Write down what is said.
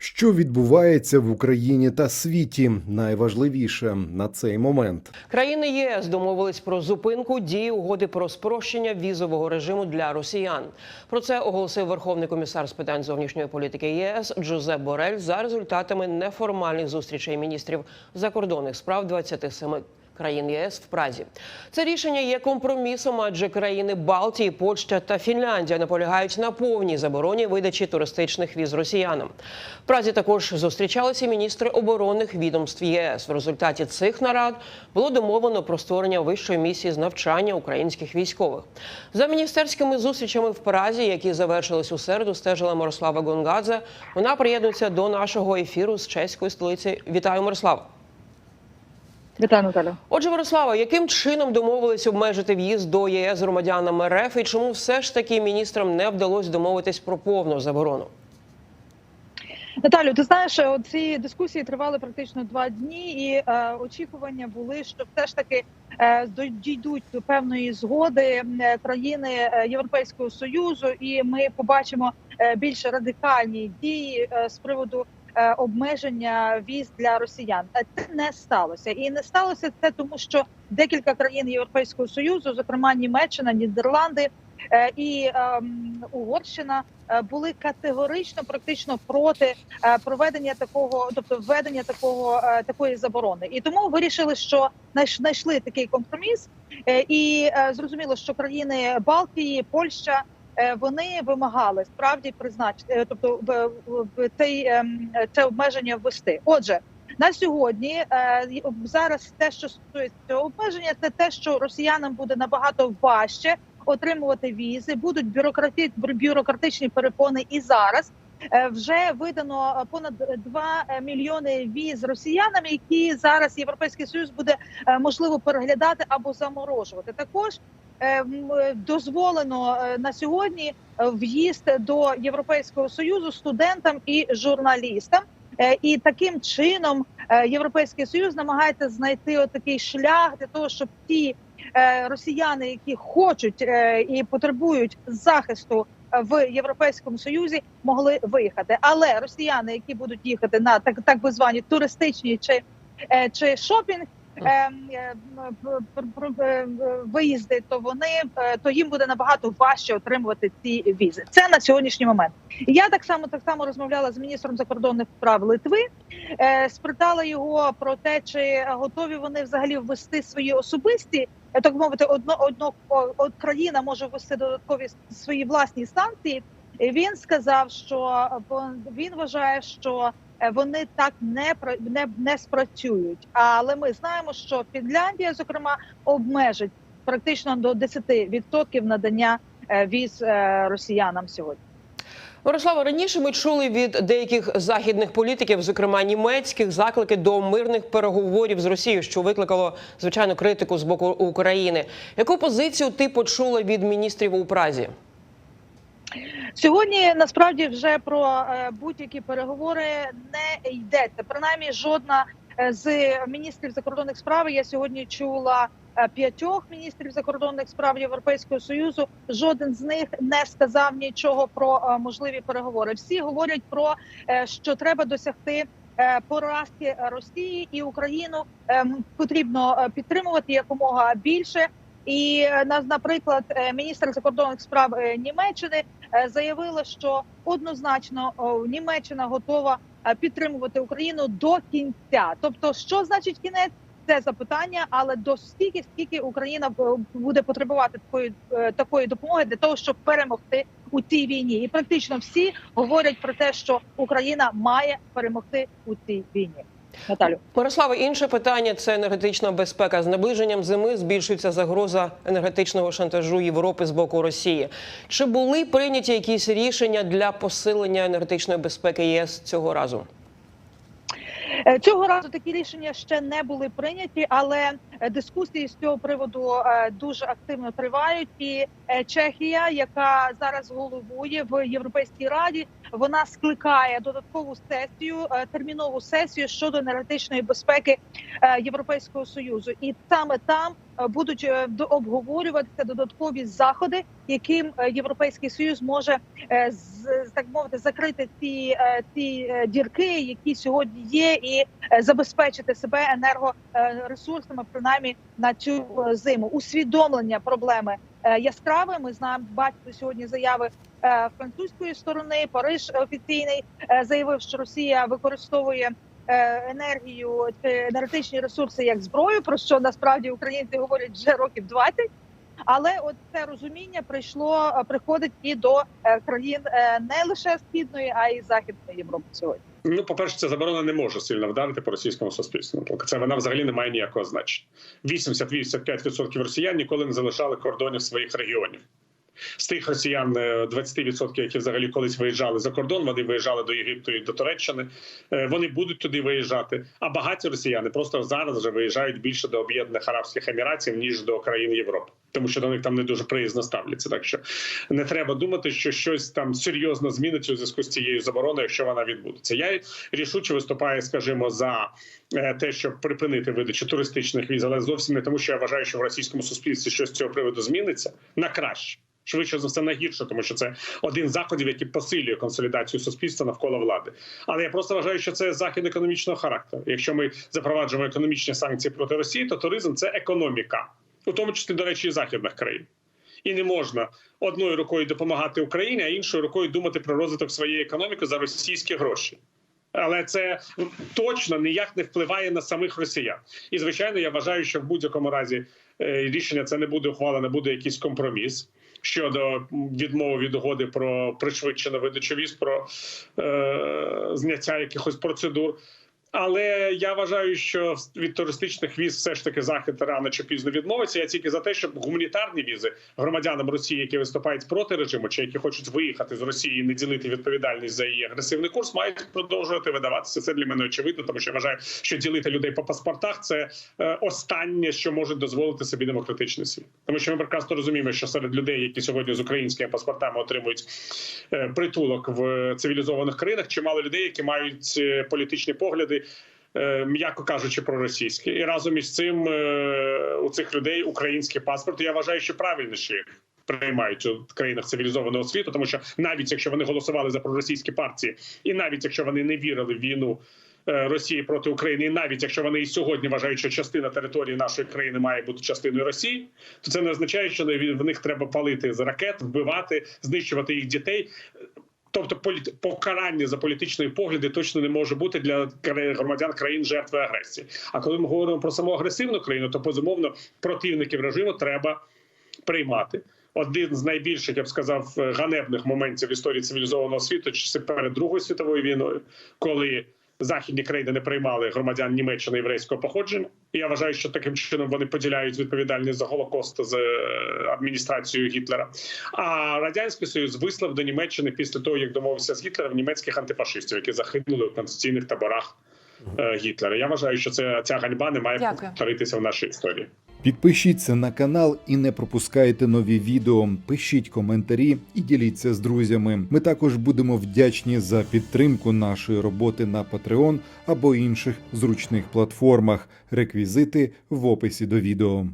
Що відбувається в Україні та світі? Найважливіше на цей момент. Країни ЄС домовились про зупинку дії угоди про спрощення візового режиму для росіян. Про це оголосив Верховний комісар з питань зовнішньої політики ЄС Джозеп Борель за результатами неформальних зустрічей міністрів закордонних справ 27 країн ЄС в Празі. Це рішення є компромісом, адже країни Балтії, Польща та Фінляндія наполягають на повній забороні видачі туристичних віз росіянам. В Празі також зустрічалися міністри оборонних відомств ЄС. В результаті цих нарад було домовлено про створення вищої місії з навчання українських військових. За міністерськими зустрічами в Празі, які завершились у середу, стежила Мирослава Гонгадзе. Вона приєднується до нашого ефіру з чеської столиці. Вітаю, Мирослава. Вітаю, Наталя. Отже, Мирослава, яким чином домовились обмежити в'їзд до ЄС громадянам РФ і чому все ж таки міністрам не вдалося домовитись про повну заборону? Наталю, ти знаєш, ці дискусії тривали практично два дні, і е, очікування були, що все ж таки е, дійдуть до певної згоди е, країни е, Європейського союзу, і ми побачимо е, більш радикальні дії е, з приводу е, обмеження віз для росіян. Е, Це не сталося, і не сталося це тому, що декілька країн Європейського союзу, зокрема Німеччина, Нідерланди. е, І ем, Угорщина е, були категорично практично проти е, проведення такого, тобто введення такого е, такої заборони, і тому вирішили, що знайш- знайшли такий компроміс, Е, і е, зрозуміло, що країни Балтії, Польща. Е, Вони вимагали справді призначити, е, тобто цей ем, це обмеження ввести. Отже, на сьогодні е, зараз те, що стосується цього обмеження, це те, що росіянам буде набагато важче отримувати візи, будуть бюрократі, бюрократичні перепони і зараз. Вже видано понад 2 мільйони віз росіянам, які зараз Європейський Союз буде можливо переглядати або заморожувати. Також дозволено е, на сьогодні е, в'їзд до Європейського союзу студентам і журналістам. Е, І таким чином е, Європейський Союз намагається знайти отакий шлях для того, щоб ті е, росіяни, які хочуть е, і потребують захисту е, в Європейському Союзі, могли виїхати. Але росіяни, які будуть їхати на так, так би звані туристичні чи, е, чи шопінг. Е, е, е, Виїзди, то вони то їм буде набагато важче отримувати ці візи. Це на сьогоднішній момент. Я так само так само розмовляла з міністром закордонних справ Литви, спитала його про те, чи готові вони взагалі ввести свої особисті, так мовити, одно одно країна може ввести додаткові свої власні санкції. Він сказав, що він вважає, що вони так не не, не спрацюють. Але ми знаємо, що Фінляндія, зокрема, обмежить практично до 10% надання е, віз е, росіянам сьогодні. Мирослава, раніше ми чули від деяких західних політиків, зокрема німецьких, заклики до мирних переговорів з Росією, що викликало звичайно критику з боку України. Яку позицію ти почула від міністрів у Празі? Сьогодні насправді вже про е, будь-які переговори не йдеться. Принаймні, жодна е, з міністрів закордонних справ. Я сьогодні чула е, п'ятьох міністрів закордонних справ Європейського союзу. Жоден з них не сказав нічого про можливі переговори. Всі говорять про що треба досягти. Поразки Росії і Україну ем, потрібно підтримувати якомога більше. І е, наприклад, е, міністр закордонних справ е, Німеччини заявила, що однозначно Німеччина готова підтримувати Україну до кінця. Тобто, що значить кінець? Це запитання, але до стільки, скільки Україна буде потребувати такої такої допомоги для того, щоб перемогти у цій війні, і практично всі говорять про те, що Україна має перемогти у цій війні. Наталю. Мирослава, інше питання це енергетична безпека. З наближенням зими збільшується загроза енергетичного шантажу Європи з боку Росії. Чи були прийняті якісь рішення для посилення енергетичної безпеки ЄС цього разу? Е, Цього разу такі рішення ще не були прийняті, але е, дискусії з цього приводу е, дуже активно тривають. І Чехія, яка зараз головує в Європейській раді, вона скликає додаткову сесію, термінову сесію щодо енергетичної безпеки Європейського союзу, і саме там будуть е, обговорюватися додаткові заходи, яким е, європейський союз може е, так мовити закрити ті, е, ті е, дірки, які сьогодні є, і е, забезпечити себе енергоресурсами, принаймні на цю е, зиму. Усвідомлення проблеми е, яскраве. Ми знаємо, бачили сьогодні заяви е, французької сторони. Париж офіційний е, заявив, що Росія використовує е, енергію, е, енергетичні ресурси як зброю, про що насправді українці говорять вже років 20. Але от це розуміння прийшло, е, приходить і до е, країн е, не лише східної, а й західної Європи сьогодні. Ну, по-перше, ця заборона не може сильно вдарити по російському суспільству. Поки це вона взагалі не має ніякого значення. 80-85% росіян ніколи не залишали кордонів своїх регіонів. З тих росіян е, 20%, які взагалі колись виїжджали за кордон, вони виїжджали до Єгипту і до Туреччини. Е, Вони будуть туди виїжджати. А багаті росіяни просто зараз вже виїжджають більше до об'єднаних арабських еміратів ніж до країн Європи, тому що до них там не дуже приязно ставляться. Так що не треба думати, що щось там серйозно зміниться у зв'язку з цією забороною, якщо вона відбудеться. Я рішуче виступаю, скажімо, за е, те, щоб припинити видачу туристичних віз, але зовсім не тому, що я вважаю, що в російському суспільстві щось з цього приводу зміниться на краще. Швидше за все на гірше, тому що це один з заходів, який посилює консолідацію суспільства навколо влади. Але я просто вважаю, що це захід економічного характеру. Якщо ми запроваджуємо економічні санкції проти Росії, то туризм це економіка, у тому числі, до речі, і західних країн. І не можна одною рукою допомагати Україні, а іншою рукою думати про розвиток своєї економіки за російські гроші. Але це точно ніяк не впливає на самих росіян. І звичайно, я вважаю, що в будь-якому разі е, рішення це не буде ухвалене, буде якийсь компроміс щодо відмови від угоди про пришвидшену видачу віз, про е, зняття якихось процедур. Але я вважаю, що від туристичних віз все ж таки захід рано чи пізно відмовиться. Я тільки за те, щоб гуманітарні візи громадянам Росії, які виступають проти режиму, чи які хочуть виїхати з Росії, і не ділити відповідальність за її агресивний курс, мають продовжувати видаватися. Це для мене очевидно, тому що я вважаю, що ділити людей по паспортах це е, останнє, що може дозволити собі демократичний світ. Тому що ми прекрасно розуміємо, що серед людей, які сьогодні з українськими паспортами отримують е, притулок в цивілізованих країнах, чимало людей, які мають е, політичні погляди. Е, М'яко кажучи, проросійські, і разом із цим е, у цих людей український паспорт. Я вважаю, що правильніше приймають у країнах цивілізованого світу, тому що навіть якщо вони голосували за проросійські партії, і навіть якщо вони не вірили в війну е, Росії проти України, і навіть якщо вони і сьогодні вважають, що частина території нашої країни має бути частиною Росії, то це не означає, що в них треба палити з ракет, вбивати, знищувати їх дітей. Тобто покарання за політичні погляди точно не може бути для громадян країн жертви агресії. А коли ми говоримо про саму агресивну країну, то безумовно противників режиму треба приймати. Один з найбільших, я б сказав, ганебних моментів в історії цивілізованого світу чи перед Другою світовою війною, коли західні країни не приймали громадян Німеччини єврейського походження. Я вважаю, що таким чином вони поділяють відповідальність за голокост з е, адміністрацією Гітлера. А радянський союз вислав до Німеччини після того, як домовився з Гітлером німецьких антифашистів, які загинули у концентраційних таборах Гітлера. Я вважаю, що це ця ганьба не має Дякую. повторитися в нашій історії. Підпишіться на канал і не пропускайте нові відео. Пишіть коментарі і діліться з друзями. Ми також будемо вдячні за підтримку нашої роботи на Patreon або інших зручних платформах. Реквізити в описі до відео.